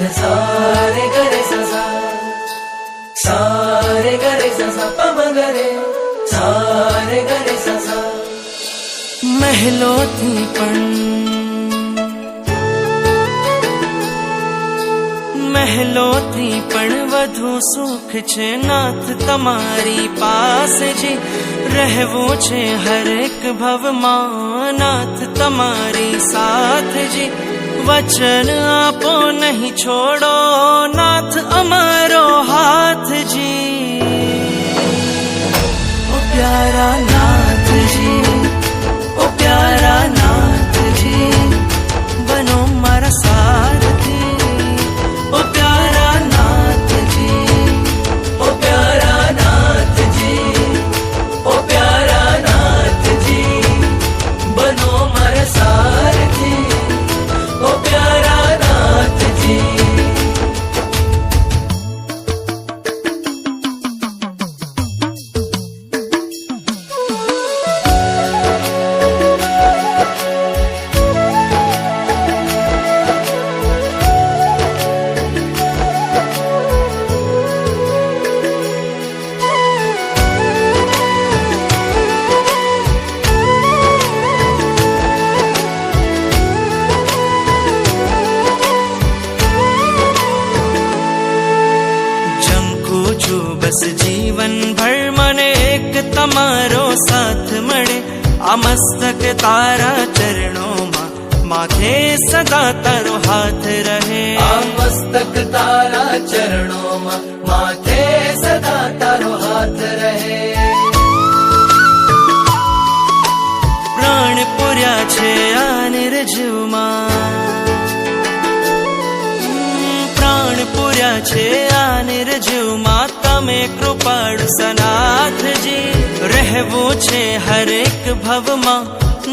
साध सारे गरे ससा सारे गरे ससा पम गरे सारे गरे ससा મહેલોથી પણ મહેલોથી પણ વધુ સુખ છે નાથ તમારી પાસે જે રહેવું છે હરેક ભવમાં નાથ તમારી સાથ જે વચન આપો નહીં છોડો નાથ અમારો હાથજી પ્યારા જીવન ભર મને એક તમારો સાથ મળે. આ મસ્તક તારા ચરણોમાં માથે સદા તારો હાથ રહે. આ મસ્તક તારા ચરણોમાં માથે સદા તારો હાથ રહે. પ્રાણ પૂર્યા છે આ નિર્જીવમાં પ્રાણ પૂર્યા છે આ નિર્જીવમાં તમે કૃપાળ સનાથજી રહેવું છે હરેક ભવમાં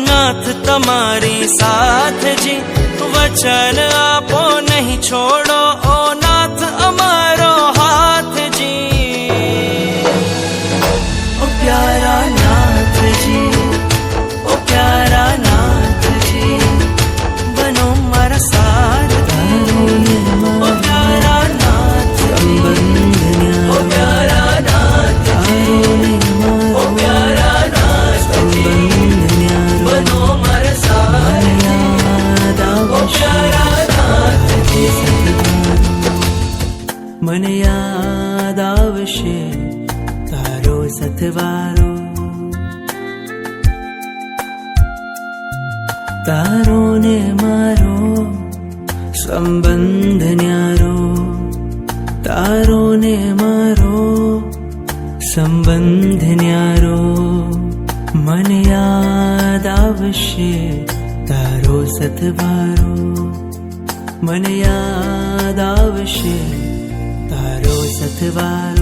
નાથ તમારી સાથજી વચન આપો નહીં છોડો મને યાદ આવશે તારો સથવારો. તારો ને મારો સંબંધ ન્યારો. તારો ને મારો સંબંધ ન્યારો. મને યાદ આવશે તારો સથવારો. મને યાદ આવશે તારો સથવારો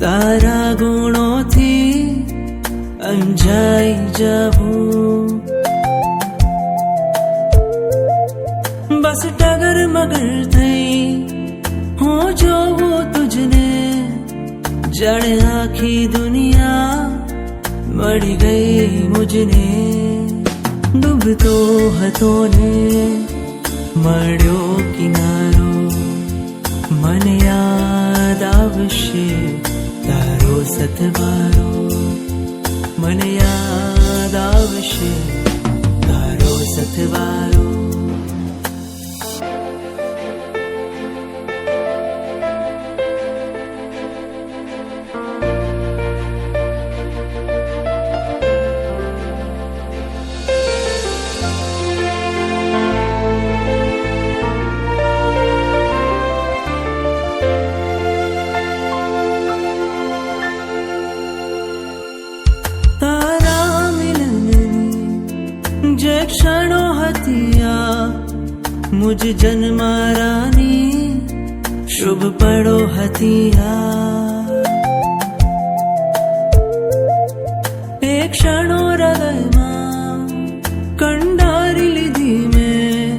તારા ગુણોથી અંજાઈ જવું બસ ટગર મગર થઈ હું જોઉં તુજને. જાણે આખી દુનિયા મળી ગઈ મુજને. ડૂબતો હતો ને મળ્યો કિનારો. મને યાદ આવશે. તારો સથવારો મને યાદ આવશે તારો સથવારો જે ક્ષણો હતી મુજ જન્મારાની શુભ પડો હતી આ એ ક્ષણો હૃદયમાં કંડારી લીધી મેં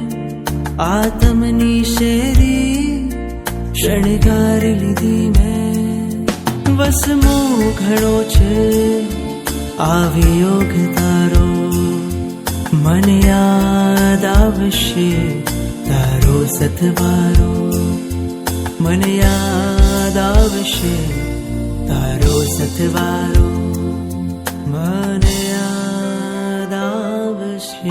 આતમની શેરી શણગારી લીધી મેં વસમો ઘણો છે આવી યોગ તારો મને યાદ આવશે તારો સથવારો મને યાદ આવશે તારો સથવારો મને